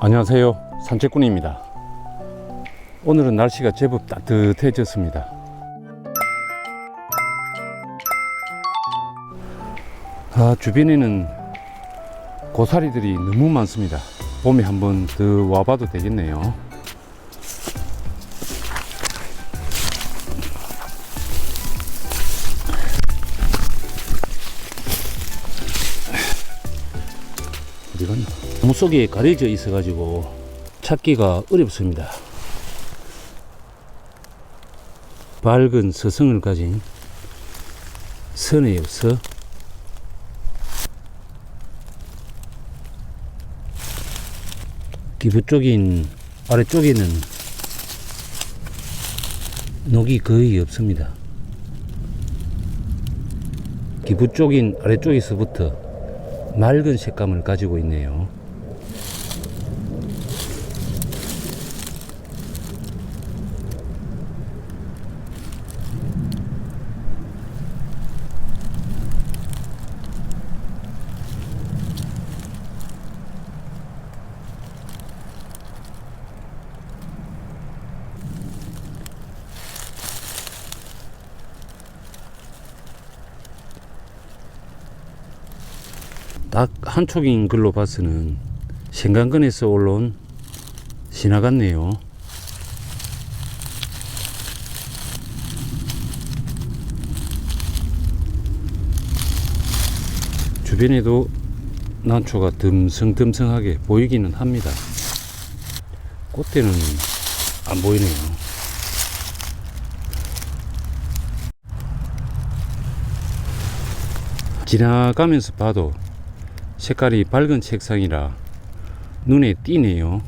안녕하세요. 산책꾼입니다. 오늘은 날씨가 제법 따뜻해졌습니다. 아, 주변에는 고사리들이 너무 많습니다. 봄에 한번 더 와봐도 되겠네요. 어디 갔나? 나무 속에 가려져 있어 가지고 찾기가 어렵습니다. 밝은 서성을 가진 선의 엽서 기부 쪽인 아래쪽에는 녹이 거의 없습니다. 기부 쪽인 아래쪽에서부터 맑은 색감을 가지고 있네요. 딱한 촉인 걸로 봐서는 생강근에서 올라온 신화 같네요. 주변에도 난초가 듬성듬성하게 보이기는 합니다. 꽃대는 안 보이네요. 지나가면서 봐도 색깔이 밝은 책상이라 눈에 띄네요.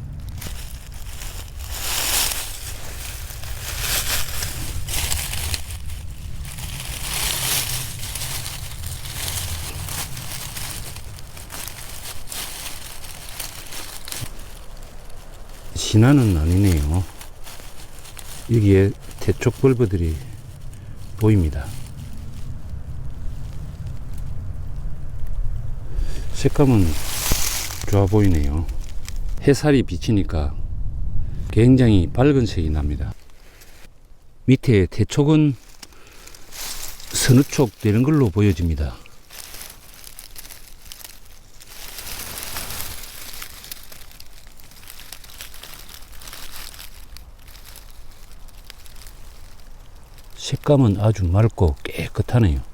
신화는 아니네요. 여기에 태촉 벌브들이 보입니다. 색감은 좋아 보이네요. 햇살이 비치니까 굉장히 밝은 색이 납니다. 밑에 대촉은 서누촉 되는 걸로 보여집니다. 색감은 아주 맑고 깨끗하네요.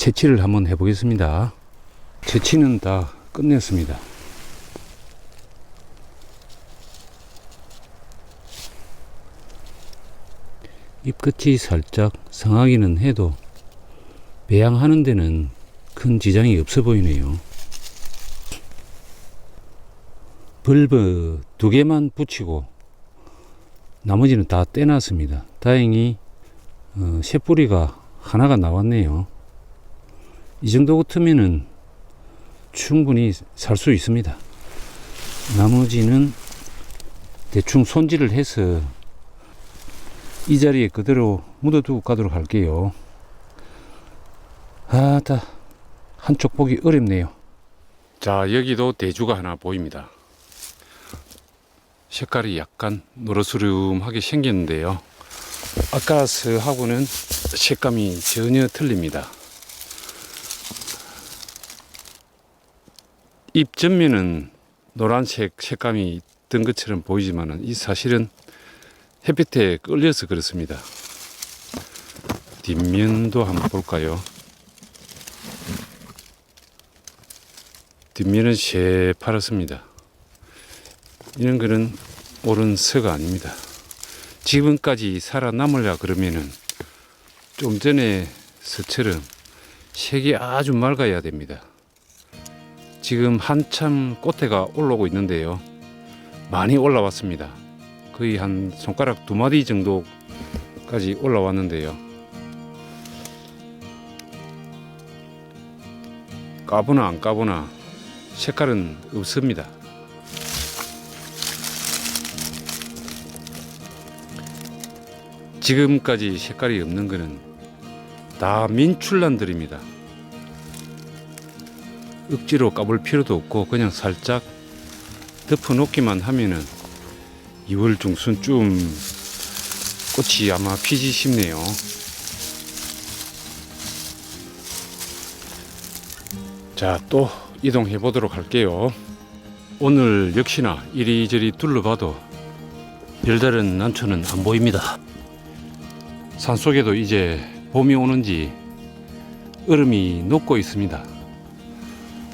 채취를 한번 해보겠습니다. 채취는 다 끝냈습니다. 잎끝이 살짝 상하기는 해도 배양하는 데는 큰 지장이 없어 보이네요. 벌브 두 개만 붙이고 나머지는 다 떼놨습니다. 다행히 어, 새뿌리가 하나가 나왔네요. 이 정도 같으면은 충분히 살 수 있습니다. 나머지는 대충 손질을 해서 이 자리에 그대로 묻어두고 가도록 할게요. 아따, 한쪽 보기 어렵네요. 자, 여기도 대주가 하나 보입니다. 색깔이 약간 노르스름하게 생겼는데요. 아까스하고는 색감이 전혀 틀립니다. 잎 전면은 노란색 색감이 있던 것처럼 보이지만은 이 사실은 햇빛에 끌려서 그렇습니다. 뒷면도 한번 볼까요? 뒷면은 새파랗습니다. 이런 거는 옳은 서가 아닙니다. 지금까지 살아남으려 그러면은 좀 전에 서처럼 색이 아주 맑아야 됩니다. 지금 한참 꽃대가 올라오고 있는데요. 많이 올라왔습니다. 거의 한 손가락 두 마디 정도까지 올라왔는데요. 까보나 안 까보나 색깔은 없습니다. 지금까지 색깔이 없는 거는 다 민출란들입니다. 억지로 까볼 필요도 없고 그냥 살짝 덮어 놓기만 하면은 2월 중순쯤 꽃이 아마 피지 싶네요. 자, 또 이동해 보도록 할게요. 오늘 역시나 이리저리 둘러봐도 별다른 난초는 안 보입니다. 산속에도 이제 봄이 오는지 얼음이 녹고 있습니다.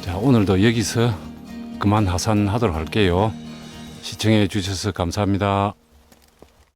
자, 오늘도 여기서 그만 하산하도록 할게요. 시청해 주셔서 감사합니다.